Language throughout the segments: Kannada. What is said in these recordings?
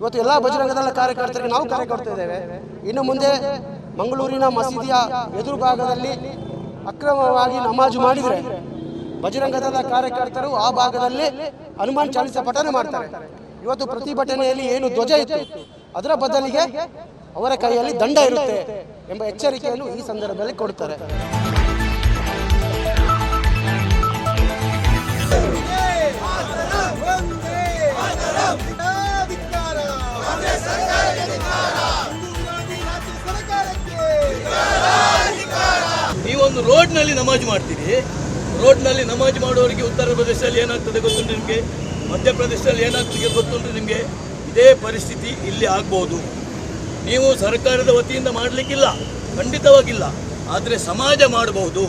ಇವತ್ತು ಎಲ್ಲ ಬಜರಂಗದಳ ಕಾರ್ಯಕರ್ತರಿಗೆ ನಾವು ಕರೆ ಕೊಡ್ತಾ ಇದ್ದೇವೆ. ಇನ್ನು ಮುಂದೆ ಮಂಗಳೂರಿನ ಮಸೀದಿಯ ಎದುರು ಭಾಗದಲ್ಲಿ ಅಕ್ರಮವಾಗಿ ನಮಾಜು ಮಾಡಿದರೆ ಬಜರಂಗದಳ ಕಾರ್ಯಕರ್ತರು ಆ ಭಾಗದಲ್ಲಿ ಹನುಮಾನ್ ಚಾಲಿಸ ಪಠನೆ ಮಾಡ್ತಾರೆ. ಇವತ್ತು ಪ್ರತಿಭಟನೆಯಲ್ಲಿ ಏನು ಧ್ವಜ ಇತ್ತು? ಅದರ ಬದಲಿಗೆ ಅವರ ಕೈಯಲ್ಲಿ ದಂಡ ಇರುತ್ತೆ ಎಂಬ ಎಚ್ಚರಿಕೆಯನ್ನು ಈ ಸಂದರ್ಭದಲ್ಲಿ ಕೊಡ್ತಾರೆ. ನೀವೊಂದು ರೋಡ್ನಲ್ಲಿ ನಮಾಜ್ ಮಾಡ್ತೀರಿ? ರೋಡ್ನಲ್ಲಿ ನಮಾಜ್ ಮಾಡುವವರಿಗೆ ಉತ್ತರ ಪ್ರದೇಶದಲ್ಲಿ ಏನಾಗ್ತದೆ ಗೊತ್ತುಂಟು ನಿಮಗೆ? ಮಧ್ಯಪ್ರದೇಶದಲ್ಲಿ ಏನಾಗ್ತದೆ ಗೊತ್ತುಂಟು ನಿಮಗೆ? ಇದೇ ಪರಿಸ್ಥಿತಿ ಇಲ್ಲಿ ಆಗ್ಬೋದು. ನೀವು ಸರ್ಕಾರದ ವತಿಯಿಂದ ಮಾಡಲಿಕ್ಕಿಲ್ಲ, ಖಂಡಿತವಾಗಿಲ್ಲ. ಆದರೆ ಸಮಾಜ ಮಾಡಬಹುದು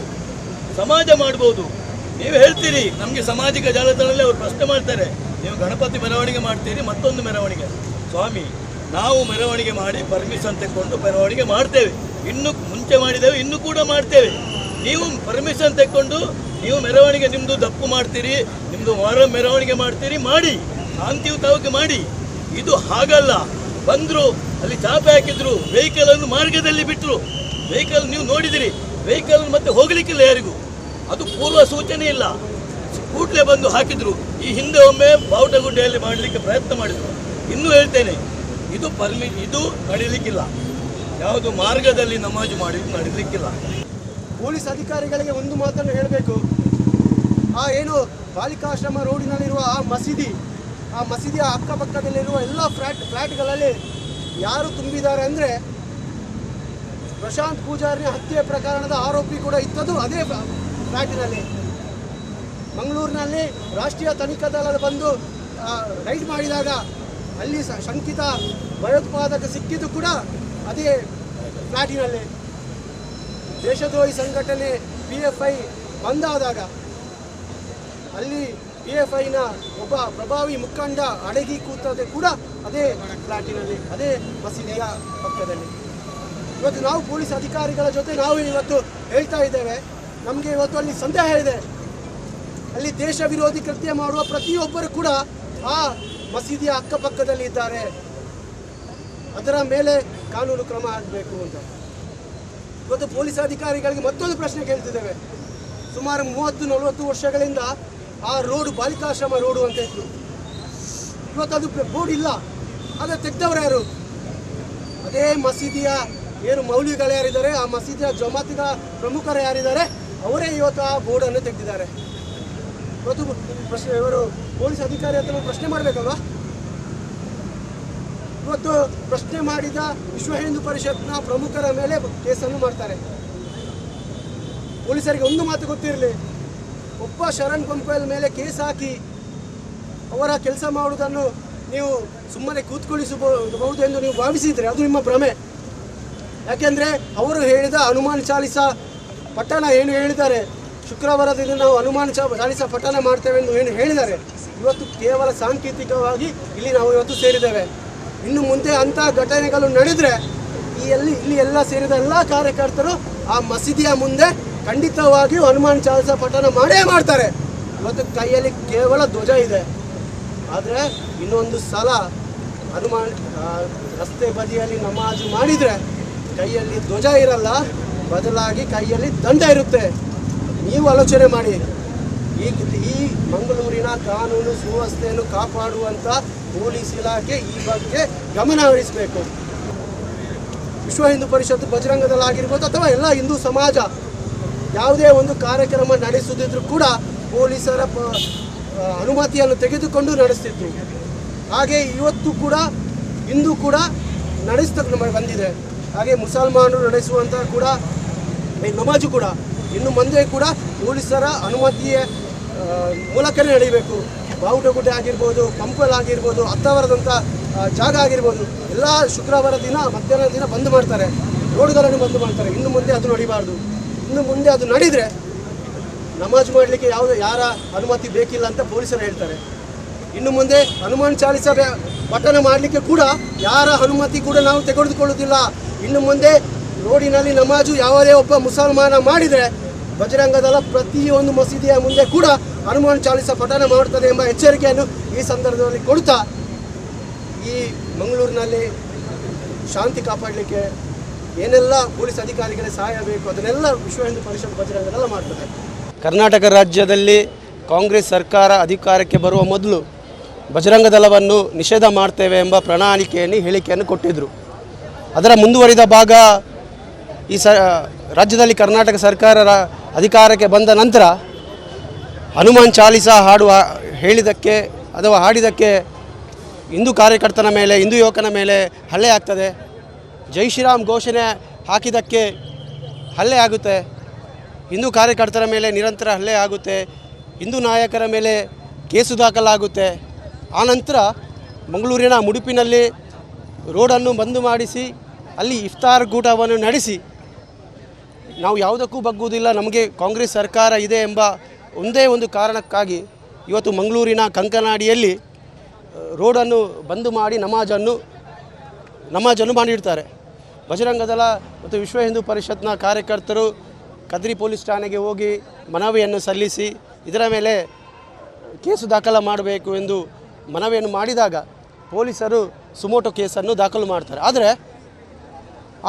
ಸಮಾಜ ಮಾಡ್ಬೋದು. ನೀವು ಹೇಳ್ತೀರಿ, ನಮಗೆ ಸಾಮಾಜಿಕ ಜಾಲತಾಣದಲ್ಲಿ ಅವರು ಪ್ರಶ್ನೆ ಮಾಡ್ತಾರೆ, ನೀವು ಗಣಪತಿ ಮೆರವಣಿಗೆ ಮಾಡ್ತೀರಿ, ಮತ್ತೊಂದು ಮೆರವಣಿಗೆ. ಸ್ವಾಮಿ, ನಾವು ಮೆರವಣಿಗೆ ಮಾಡಿ ಪರ್ಮಿಷನ್ ತೆಕ್ಕೊಂಡು ಮೆರವಣಿಗೆ ಮಾಡ್ತೇವೆ. ಇನ್ನು ಮುಂಚೆ ಮಾಡಿದ್ದೇವೆ, ಇನ್ನು ಕೂಡ ಮಾಡ್ತೇವೆ. ನೀವು ಪರ್ಮಿಷನ್ ತೆಕ್ಕೊಂಡು ನೀವು ಮೆರವಣಿಗೆ ನಿಮ್ಮದು ದಪ್ಪು ಮಾಡ್ತೀರಿ ನಿಮ್ಮದು ವಾರ ಮೆರವಣಿಗೆ ಮಾಡ್ತೀರಿ, ಮಾಡಿ ಶಾಂತಿಯುತವಾಗಿ ಮಾಡಿ. ಇದು ಹಾಗಲ್ಲ. ಬಂದರು, ಅಲ್ಲಿ ಚಾಪೆ ಹಾಕಿದ್ರು ವೆಹಿಕಲ್ ಅನ್ನು ಮಾರ್ಗದಲ್ಲಿ ಬಿಟ್ಟರು ವೆಹಿಕಲ್ ನೀವು ನೋಡಿದಿರಿ ವೆಹಿಕಲ್ ಮತ್ತೆ ಹೋಗಲಿಕ್ಕಿಲ್ಲ ಯಾರಿಗೂ. ಅದು ಪೂರ್ವ ಸೂಚನೆ ಇಲ್ಲ. ಕೂಡಲೇ ಬಂದು ಹಾಕಿದ್ರು. ಈ ಹಿಂದೆ ಒಮ್ಮೆ ಬಾವುಟಗುಡ್ಡೆಯಲ್ಲಿ ಮಾಡಲಿಕ್ಕೆ ಪ್ರಯತ್ನ ಮಾಡಿದ್ರು. ಇನ್ನೂ ಹೇಳ್ತೇನೆ, ಇದು ಪರ್ಮಿ ಇದು ನಡೀಲಿಕ್ಕಿಲ್ಲ. ಯಾವುದು ಮಾರ್ಗದಲ್ಲಿ ನಮಾಜು ಮಾಡಿದ್ದು ನಡೀಲಿಕ್ಕಿಲ್ಲ. ಪೊಲೀಸ್ ಅಧಿಕಾರಿಗಳಿಗೆ ಒಂದು ಮಾತನ್ನು ಹೇಳಬೇಕು. ಆ ಏನು ಬಾಲಿಕಾಶ್ರಮ ರೋಡಿನಲ್ಲಿರುವ ಆ ಮಸೀದಿ, ಆ ಮಸೀದಿಯ ಅಕ್ಕಪಕ್ಕದಲ್ಲಿರುವ ಎಲ್ಲ ಫ್ಲಾಟ್ ಫ್ಲ್ಯಾಟ್ಗಳಲ್ಲಿ ಯಾರು ತುಂಬಿದ್ದಾರೆ ಅಂದರೆ ಪ್ರಶಾಂತ್ ಪೂಜಾರಿ ಹತ್ಯೆ ಪ್ರಕರಣದ ಆರೋಪಿ ಕೂಡ ಇತ್ತದು ಅದೇ ಫ್ಲ್ಯಾಟಿನಲ್ಲಿ ಮಂಗಳೂರಿನಲ್ಲಿ ರಾಷ್ಟ್ರೀಯ ತನಿಖಾ ದಳ ಬಂದು ರೈಡ್ ಮಾಡಿದಾಗ ಅಲ್ಲಿ ಶಂಕಿತ ಭಯೋತ್ಪಾದಕ ಸಿಕ್ಕಿದ್ದು ಕೂಡ ಅದೇ ಫ್ಲ್ಯಾಟಿನಲ್ಲಿ ದೇಶದ್ರೋಹಿ ಸಂಘಟನೆ ಪಿ ಎಫ್ ಐ ಬಂದಾದಾಗ ಅಲ್ಲಿ ಪಿ ಎಫ್ ಐನ ಒಬ್ಬ ಪ್ರಭಾವಿ ಮುಖಂಡ ಅಡಗಿ ಕೂತದೆ ಕೂಡ ಅದೇ ಫ್ಲಾಟಿನಲ್ಲಿ, ಅದೇ ಮಸೀದಿಯ ಪಕ್ಕದಲ್ಲಿ. ಇವತ್ತು ನಾವು ಪೊಲೀಸ್ ಅಧಿಕಾರಿಗಳ ಜೊತೆ ನಾವು ಇವತ್ತು ಹೇಳ್ತಾ ಇದ್ದೇವೆ. ನಮಗೆ ಇವತ್ತು ಅಲ್ಲಿ ಸಂದೇಹ ಇದೆ. ಅಲ್ಲಿ ದೇಶ ವಿರೋಧಿ ಕೃತ್ಯ ಮಾಡುವ ಪ್ರತಿಯೊಬ್ಬರು ಕೂಡ ಆ ಮಸೀದಿಯ ಅಕ್ಕಪಕ್ಕದಲ್ಲಿ ಇದ್ದಾರೆ ಅದರ ಮೇಲೆ ಕಾನೂನು ಕ್ರಮ ಆಗಬೇಕು ಅಂತ. ಇವತ್ತು ಪೊಲೀಸ್ ಅಧಿಕಾರಿಗಳಿಗೆ ಮತ್ತೊಂದು ಪ್ರಶ್ನೆ ಕೇಳ್ತಿದ್ದೇವೆ. ಸುಮಾರು ಮೂವತ್ತು ನಲವತ್ತು ವರ್ಷಗಳಿಂದ ಆ ರೋಡ್ ಬಾಲಿಕಾಶ್ರಮ ರೋಡು ಅಂತ ಇತ್ತು. ಇವತ್ತು ಅದು ಬೋರ್ಡ್ ಇಲ್ಲ. ಅದ ತೆಗ್ದವ್ರು ಯಾರು? ಅದೇ ಮಸೀದಿಯ ಏನು ಮೌಲ್ಯಗಳು ಯಾರಿದ್ದಾರೆ? ಆ ಮಸೀದಿಯ ಜಮಾತಿನ ಪ್ರಮುಖರು ಯಾರಿದ್ದಾರೆ? ಅವರೇ ಇವತ್ತು ಆ ಬೋರ್ಡನ್ನು ತೆಗೆದಿದ್ದಾರೆ. ಇವತ್ತು ಪ್ರಶ್ನೆ ಇವರು ಪೊಲೀಸ್ ಅಧಿಕಾರಿ ಹತ್ರ ಪ್ರಶ್ನೆ ಮಾಡಬೇಕಲ್ವಾ? ಇವತ್ತು ಪ್ರಶ್ನೆ ಮಾಡಿದ ವಿಶ್ವ ಹಿಂದೂ ಪರಿಷತ್ನ ಪ್ರಮುಖರ ಮೇಲೆ ಕೇಸನ್ನು ಮಾಡ್ತಾರೆ. ಪೊಲೀಸರಿಗೆ ಒಂದು ಮಾತು ಗೊತ್ತಿರಲಿ. ಒಬ್ಬ ಶರಣ್ ಪಂಪಲ್ ಮೇಲೆ ಕೇಸ್ ಹಾಕಿ ಅವರ ಕೆಲಸ ಮಾಡುವುದನ್ನು ನೀವು ಸುಮ್ಮನೆ ಕೂತ್ಕೊಳಿಸಬಹುದು ಎಂದು ನೀವು ಭಾವಿಸಿದರೆ ಅದು ನಿಮ್ಮ ಭ್ರಮೆ. ಯಾಕೆಂದರೆ ಅವರು ಹೇಳಿದ ಹನುಮಾನ್ ಚಾಲಿಸ ಪಠಣ ಏನು ಹೇಳಿದ್ದಾರೆ? ಶುಕ್ರವಾರದ ದಿನ ನಾವು ಹನುಮಾನ್ ಚಾಲಿಸ ಪಠಣ ಮಾಡ್ತೇವೆ ಎಂದು ಏನು ಹೇಳಿದ್ದಾರೆ? ಇವತ್ತು ಕೇವಲ ಸಾಂಕೇತಿಕವಾಗಿ ಇಲ್ಲಿ ನಾವು ಇವತ್ತು ಸೇರಿದ್ದೇವೆ. ಇನ್ನು ಮುಂದೆ ಅಂಥ ಘಟನೆಗಳು ನಡೆದರೆ ಈ ಎಲ್ಲಿ ಇಲ್ಲಿ ಎಲ್ಲ ಸೇರಿದ ಎಲ್ಲ ಕಾರ್ಯಕರ್ತರು ಆ ಮಸೀದಿಯ ಮುಂದೆ ಖಂಡಿತವಾಗಿಯೂ ಹನುಮಾನ್ ಚಾಲಿಸ ಪಠಣ ಮಾಡೇ ಮಾಡ್ತಾರೆ. ಇವತ್ತು ಕೈಯಲ್ಲಿ ಕೇವಲ ಧ್ವಜ ಇದೆ. ಆದರೆ ಇನ್ನೊಂದು ಸಲ ಹನುಮಾನ್ ರಸ್ತೆ ಬದಿಯಲ್ಲಿ ನಮಾಜು ಮಾಡಿದರೆ ಕೈಯಲ್ಲಿ ಧ್ವಜ ಇರಲ್ಲ, ಬದಲಾಗಿ ಕೈಯಲ್ಲಿ ದಂಡ ಇರುತ್ತೆ. ನೀವು ಆಲೋಚನೆ ಮಾಡಿ. ಈ ಈ ಮಂಗಳೂರಿನ ಕಾನೂನು ಸುವ್ಯವಸ್ಥೆಯನ್ನು ಕಾಪಾಡುವಂಥ ಪೊಲೀಸ್ ಇಲಾಖೆ ಈ ಬಗ್ಗೆ ಗಮನ ಹರಿಸಬೇಕು. ವಿಶ್ವ ಹಿಂದೂ ಪರಿಷತ್ ಬಜರಂಗದಲ್ಲಾಗಿರ್ಬೋದು ಅಥವಾ ಎಲ್ಲ ಹಿಂದೂ ಸಮಾಜ ಯಾವುದೇ ಒಂದು ಕಾರ್ಯಕ್ರಮ ನಡೆಸುತ್ತಿದ್ರೂ ಕೂಡ ಪೊಲೀಸರ ಅನುಮತಿಯನ್ನು ತೆಗೆದುಕೊಂಡು ನಡೆಸ್ತಿದ್ರು. ಹಾಗೆ ಇವತ್ತು ಕೂಡ, ಇಂದು ಕೂಡ ನಡೆಸ್ತ ಬಂದಿದೆ. ಹಾಗೆ ಮುಸಲ್ಮಾನರು ನಡೆಸುವಂಥ ಕೂಡ, ನಮಾಜು ಕೂಡ. ಇನ್ನು ಮುಂದೆ ಕೂಡ ಪೊಲೀಸರ ಅನುಮತಿಯ ಆ, ಮೂಲಕನೇ ನಡೀಬೇಕು ಬಾವುಟಗುಡ್ಡೆ ಆಗಿರ್ಬೋದು ಪಂಪಲ್ ಆಗಿರ್ಬೋದು ಹತ್ತವರದಂಥ ಜಾಗ ಆಗಿರ್ಬೋದು ಎಲ್ಲ ಶುಕ್ರವಾರ ದಿನ ಮಧ್ಯಾಹ್ನ ದಿನ ಬಂದ್ ಮಾಡ್ತಾರೆ. ರೋಡ್ಗಳನ್ನು ಬಂದ್ ಮಾಡ್ತಾರೆ. ಇನ್ನು ಮುಂದೆ ಅದು ನಡಿಬಾರ್ದು. ಇನ್ನು ಮುಂದೆ ಅದು ನಡೆದರೆ ನಮಾಜ್ ಮಾಡಲಿಕ್ಕೆ ಯಾವುದೇ ಯಾರ ಅನುಮತಿ ಬೇಕಿಲ್ಲ ಅಂತ ಪೊಲೀಸರು ಹೇಳ್ತಾರೆ. ಇನ್ನು ಮುಂದೆ ಹನುಮಾನ್ ಚಾಲಿಸ ಪಠನ ಮಾಡಲಿಕ್ಕೆ ಕೂಡ ಯಾರ ಅನುಮತಿ ಕೂಡ ನಾವು ತೆಗೆದುಕೊಳ್ಳುವುದಿಲ್ಲ. ಇನ್ನು ಮುಂದೆ ರೋಡಿನಲ್ಲಿ ನಮಾಜು ಯಾವುದೇ ಒಬ್ಬ ಮುಸಲ್ಮಾನ ಮಾಡಿದರೆ ಬಜರಂಗದಳ ಪ್ರತಿಯೊಂದು ಮಸೀದಿಯ ಮುಂದೆ ಕೂಡ ಹನುಮಾನ್ ಚಾಲಿಸ ಪಠಣ ಮಾಡುತ್ತದೆ ಎಂಬ ಎಚ್ಚರಿಕೆಯನ್ನು ಈ ಸಂದರ್ಭದಲ್ಲಿ ಕೊಡುತ್ತಾ ಈ ಮಂಗಳೂರಿನಲ್ಲಿ ಶಾಂತಿ ಕಾಪಾಡಲಿಕ್ಕೆ ಏನೆಲ್ಲ ಪೊಲೀಸ್ ಅಧಿಕಾರಿಗಳಿಗೆ ಸಹಾಯ ಬೇಕು, ಅದನ್ನೆಲ್ಲ ವಿಶ್ವ ಹಿಂದೂ ಪರಿಷತ್ ಬಜರಂಗದಳ ಮಾಡ್ತದೆ. ಕರ್ನಾಟಕ ರಾಜ್ಯದಲ್ಲಿ ಕಾಂಗ್ರೆಸ್ ಸರ್ಕಾರ ಅಧಿಕಾರಕ್ಕೆ ಬರುವ ಮೊದಲು ಬಜರಂಗ ದಳವನ್ನು ನಿಷೇಧ ಮಾಡ್ತೇವೆ ಎಂಬ ಪ್ರಣಾಳಿಕೆಯನ್ನು, ಹೇಳಿಕೆಯನ್ನು ಕೊಟ್ಟಿದ್ದರು ಅದರ ಮುಂದುವರಿದ ಭಾಗ ಈ ಸ, ರಾಜ್ಯದಲ್ಲಿ ಕರ್ನಾಟಕ ಸರ್ಕಾರ ಅಧಿಕಾರಕ್ಕೆ ಬಂದ ನಂತರ ಹನುಮಾನ್ ಚಾಲಿಸ ಹಾಡುವ ಹೇಳಿದ್ದಕ್ಕೆ ಅಥವಾ ಹಾಡಿದಕ್ಕೆ ಹಿಂದೂ ಕಾರ್ಯಕರ್ತನ ಮೇಲೆ, ಹಿಂದೂ ಯುವಕನ ಮೇಲೆ ಹಲ್ಲೆ ಆಗ್ತದೆ. ಜೈ ಶ್ರೀರಾಮ್ ಘೋಷಣೆ ಹಾಕಿದ್ದಕ್ಕೆ ಹಲ್ಲೆ ಆಗುತ್ತೆ. ಹಿಂದೂ ಕಾರ್ಯಕರ್ತರ ಮೇಲೆ ನಿರಂತರ ಹಲ್ಲೆ ಆಗುತ್ತೆ. ಹಿಂದೂ ನಾಯಕರ ಮೇಲೆ ಕೇಸು ದಾಖಲಾಗುತ್ತೆ. ಆನಂತರ ಮಂಗಳೂರಿನ ಮುಡುಪಿನಲ್ಲಿ ರೋಡನ್ನು ಬಂದು ಮಾಡಿಸಿ, ಅಲ್ಲಿ ಇಫ್ತಾರ್ ಕೂಟವನ್ನು ನಡೆಸಿ ನಾವು ಯಾವುದಕ್ಕೂ ಬಗ್ಗುವುದಿಲ್ಲ. ನಮಗೆ ಕಾಂಗ್ರೆಸ್ ಸರ್ಕಾರ ಇದೆ ಎಂಬ ಒಂದೇ ಒಂದು ಕಾರಣಕ್ಕಾಗಿ ಇವತ್ತು ಮಂಗಳೂರಿನ ಕಂಕನಾಡಿಯಲ್ಲಿ ರೋಡನ್ನು ಬಂದು ಮಾಡಿ ನಮಾಜನ್ನು ನಮಾಜನ್ನು ಮಾಡಿರ್ತಾರೆ ಬಜರಂಗ ದಳ ಮತ್ತು ವಿಶ್ವ ಹಿಂದೂ ಪರಿಷತ್ನ ಕಾರ್ಯಕರ್ತರು ಕದ್ರಿ ಪೊಲೀಸ್ ಠಾಣೆಗೆ ಹೋಗಿ ಮನವಿಯನ್ನು ಸಲ್ಲಿಸಿ ಇದರ ಮೇಲೆ ಕೇಸು ದಾಖಲ ಮಾಡಬೇಕು ಎಂದು ಮನವಿಯನ್ನು ಮಾಡಿದಾಗ ಪೊಲೀಸರು ಸುಮೋಟೋ ಕೇಸನ್ನು ದಾಖಲು ಮಾಡ್ತಾರೆ. ಆದರೆ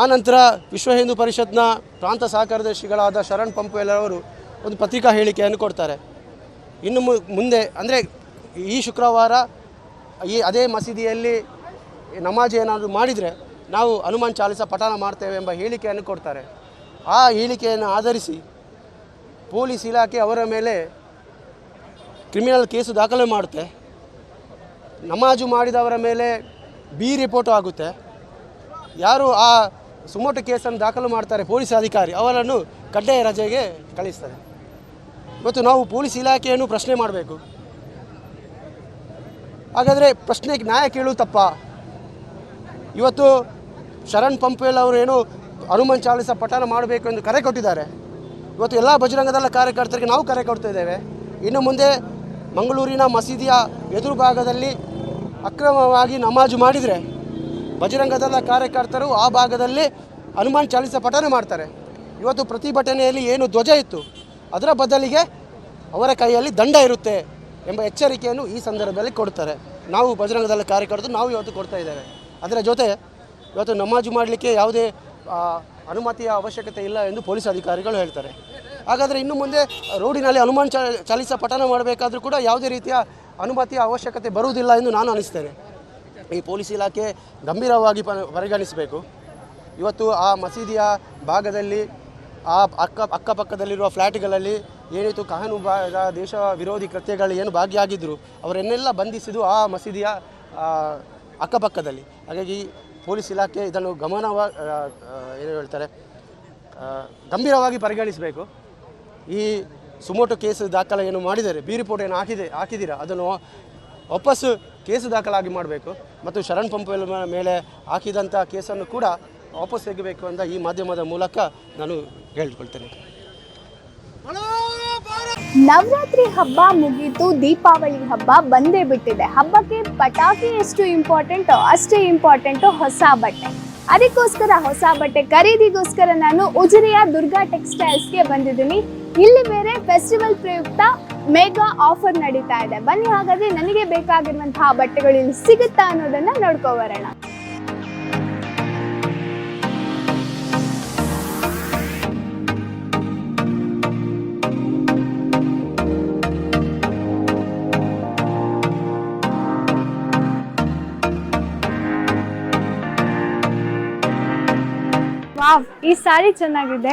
ಆನಂತರ ವಿಶ್ವ ಹಿಂದೂ ಪರಿಷತ್ನ ಪ್ರಾಂತ ಸಹ ಕಾರ್ಯದರ್ಶಿಗಳಾದ ಶರಣ್ ಪಂಪುವೆಲ್ಲರವರು ಒಂದು ಪತ್ರಿಕಾ ಹೇಳಿಕೆಯನ್ನು ಕೊಡ್ತಾರೆ. ಇನ್ನು ಮುಂದೆ, ಅಂದರೆ ಈ ಶುಕ್ರವಾರ ಈ ಅದೇ ಮಸೀದಿಯಲ್ಲಿ ನಮಾಜ್ ಏನಾದರೂ ಮಾಡಿದರೆ ನಾವು ಹನುಮಾನ್ ಚಾಲಿಸ ಪಠಣ ಮಾಡ್ತೇವೆ ಎಂಬ ಹೇಳಿಕೆಯನ್ನು ಕೊಡ್ತಾರೆ. ಆ ಹೇಳಿಕೆಯನ್ನು ಆಧರಿಸಿ ಪೊಲೀಸ್ ಇಲಾಖೆ ಅವರ ಮೇಲೆ ಕ್ರಿಮಿನಲ್ ಕೇಸು ದಾಖಲೆ ಮಾಡುತ್ತೆ. ನಮಾಜು ಮಾಡಿದವರ ಮೇಲೆ ಬಿ ರಿಪೋರ್ಟು ಆಗುತ್ತೆ. ಯಾರು ಆ ಸುಮೋಟೋ ಕೇಸನ್ನು ದಾಖಲು ಮಾಡ್ತಾರೆ ಪೊಲೀಸ್ ಅಧಿಕಾರಿ. ಅವರನ್ನು ಕಡ್ಡಾಯ ರಜೆಗೆ ಕಳಿಸ್ತಾರೆ. ಇವತ್ತು ನಾವು ಪೊಲೀಸ್ ಇಲಾಖೆಯನ್ನು ಪ್ರಶ್ನೆ ಮಾಡಬೇಕು. ಹಾಗಾದರೆ ಪ್ರಶ್ನೆಗೆ ನ್ಯಾಯ ಕೇಳು ತಪ್ಪ. ಇವತ್ತು ಶರಣ್ ಪಂಪೇಲ್ ಅವರು ಏನು ಹನುಮಾನ್ ಚಾಲಿಸ ಪಠಣ ಮಾಡಬೇಕು ಎಂದು ಕರೆ ಕೊಟ್ಟಿದ್ದಾರೆ. ಇವತ್ತು ಎಲ್ಲ ಬಜರಂಗದಲ್ಲ ಕಾರ್ಯಕರ್ತರಿಗೆ ನಾವು ಕರೆ ಕೊಡ್ತಾ ಇದ್ದೇವೆ. ಇನ್ನು ಮುಂದೆ ಮಂಗಳೂರಿನ ಮಸೀದಿಯ ಎದುರು ಭಾಗದಲ್ಲಿ ಅಕ್ರಮವಾಗಿ ನಮಾಜು ಮಾಡಿದರೆ ಬಜರಂಗದಳ ಕಾರ್ಯಕರ್ತರು ಆ ಭಾಗದಲ್ಲಿ ಹನುಮಾನ್ ಚಾಲಿಸ ಪಠನೆ ಮಾಡ್ತಾರೆ. ಇವತ್ತು ಪ್ರತಿಭಟನೆಯಲ್ಲಿ ಏನು ಧ್ವಜ ಇತ್ತು, ಅದರ ಬದಲಿಗೆ ಅವರ ಕೈಯಲ್ಲಿ ದಂಡ ಇರುತ್ತೆ ಎಂಬ ಎಚ್ಚರಿಕೆಯನ್ನು ಈ ಸಂದರ್ಭದಲ್ಲಿ ಕೊಡ್ತಾರೆ. ನಾವು ಬಜರಂಗದಳ ಕಾರ್ಯಕರ್ತರು, ನಾವು ಇವತ್ತು ಕೊಡ್ತಾ ಇದ್ದೇವೆ. ಅದರ ಜೊತೆ ಇವತ್ತು ನಮಾಜು ಮಾಡಲಿಕ್ಕೆ ಯಾವುದೇ ಅನುಮತಿಯ ಅವಶ್ಯಕತೆ ಇಲ್ಲ ಎಂದು ಪೊಲೀಸ್ ಅಧಿಕಾರಿಗಳು ಹೇಳ್ತಾರೆ. ಹಾಗಾದರೆ ಇನ್ನು ಮುಂದೆ ರೋಡಿನಲ್ಲಿ ಹನುಮಾನ್ ಚಾ ಚಾಲಿಸ ಪಠಣ ಮಾಡಬೇಕಾದ್ರೂ ಕೂಡ ಯಾವುದೇ ರೀತಿಯ ಅನುಮತಿಯ ಅವಶ್ಯಕತೆ ಬರುವುದಿಲ್ಲ ಎಂದು ನಾನು ಅನಿಸ್ತೇನೆ. ಈ ಪೊಲೀಸ್ ಇಲಾಖೆ ಗಂಭೀರವಾಗಿ ಪರಿಗಣಿಸಬೇಕು. ಇವತ್ತು ಆ ಮಸೀದಿಯ ಭಾಗದಲ್ಲಿ, ಆ ಅಕ್ಕ, ಅಕ್ಕಪಕ್ಕದಲ್ಲಿರುವ ಫ್ಲ್ಯಾಟ್ಗಳಲ್ಲಿ ಏನಿತ್ತು ಕಾನೂನು ಭಾಗ ದೇಶ ವಿರೋಧಿ ಕೃತ್ಯಗಳು ಏನು ಭಾಗಿಯಾಗಿದ್ದರು ಅವರನ್ನೆಲ್ಲ ಬಂಧಿಸಿದ್ದು ಆ ಮಸೀದಿಯ ಅಕ್ಕಪಕ್ಕದಲ್ಲಿ. ಹಾಗಾಗಿ ಪೊಲೀಸ್ ಇಲಾಖೆ ಇದನ್ನು ಗಮನವ ಏನು ಹೇಳ್ತಾರೆ ಗಂಭೀರವಾಗಿ ಪರಿಗಣಿಸಬೇಕು. ಈ ಸುಮೋಟೋ ಕೇಸ್ ದಾಖಲೆ ಏನು ಮಾಡಿದ್ದಾರೆ ಬಿ ರಿಪೋರ್ಟ್ ಏನು ಹಾಕಿದೆ, ಹಾಕಿದ್ದೀರಾ? ಅದನ್ನು ವಾಪಸ್ಸು ಕೇಸು ದಾಖಲಾಗಿ ಮಾಡಬೇಕು ಮತ್ತು ಶರಣ್ ಪಂಪ ಮೇಲೆ ಹಾಕಿದಂಥ ಕೇಸನ್ನು ಕೂಡ ವಾಪಸ್ ತೆಗಿಬೇಕು ಅಂತ ಈ ಮಾಧ್ಯಮದ ಮೂಲಕ ನಾನು ಹೇಳ್ಕೊಳ್ತೇನೆ. ನವರಾತ್ರಿ ಹಬ್ಬ ಮುಗೀತು, ದೀಪಾವಳಿ ಹಬ್ಬ ಬಂದೇ ಬಿಟ್ಟಿದೆ. ಹಬ್ಬಕ್ಕೆ ಪಟಾಕಿ ಎಷ್ಟು ಇಂಪಾರ್ಟೆಂಟೋ ಅಷ್ಟೇ ಇಂಪಾರ್ಟೆಂಟು ಹೊಸ ಬಟ್ಟೆ. ಅದಕ್ಕೋಸ್ಕರ ಹೊಸ ಬಟ್ಟೆ ಖರೀದಿಗೋಸ್ಕರ ನಾನು ಉಜಿರೆಯ ದುರ್ಗಾ ಟೆಕ್ಸ್ಟೈಲ್ಸ್ಗೆ ಬಂದಿದ್ದೀನಿ. ಇಲ್ಲಿ ಬೇರೆ ಫೆಸ್ಟಿವಲ್ ಪ್ರಯುಕ್ತ ಮೆಗಾ ಆಫರ್ ನಡೀತಾ ಇದೆ. ಬನ್ನಿ ಹಾಗಾದ್ರೆ ನನಗೆ ಬೇಕಾಗಿರುವಂತಹ ಬಟ್ಟೆಗಳು ಇಲ್ಲಿ ಸಿಗುತ್ತಾ ಅನ್ನೋದನ್ನ ನೋಡ್ಕೊ ಬರೋಣ ಈ ಸಾರಿ ಚೆನ್ನಾಗಿದೆ.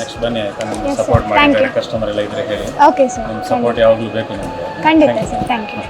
ನೆಕ್ಸ್ಟ್ ಬನ್ನಿ ಆಯ್ತಾ? Yes, ನಮ್ಗೆ ಸಪೋರ್ಟ್ ಮಾಡಿ. ಕಸ್ಟಮರ್ ಎಲ್ಲ ಇದ್ರೆ ಹೇಳಿ. ಓಕೆ ಸರ್ ನಿಮ್ಮ ಸಪೋರ್ಟ್ ಯಾವಾಗಲೂ ಬೇಕು ನಮಗೆ. ಖಂಡಿತ ಸರ್ ಥ್ಯಾಂಕ್ ಯು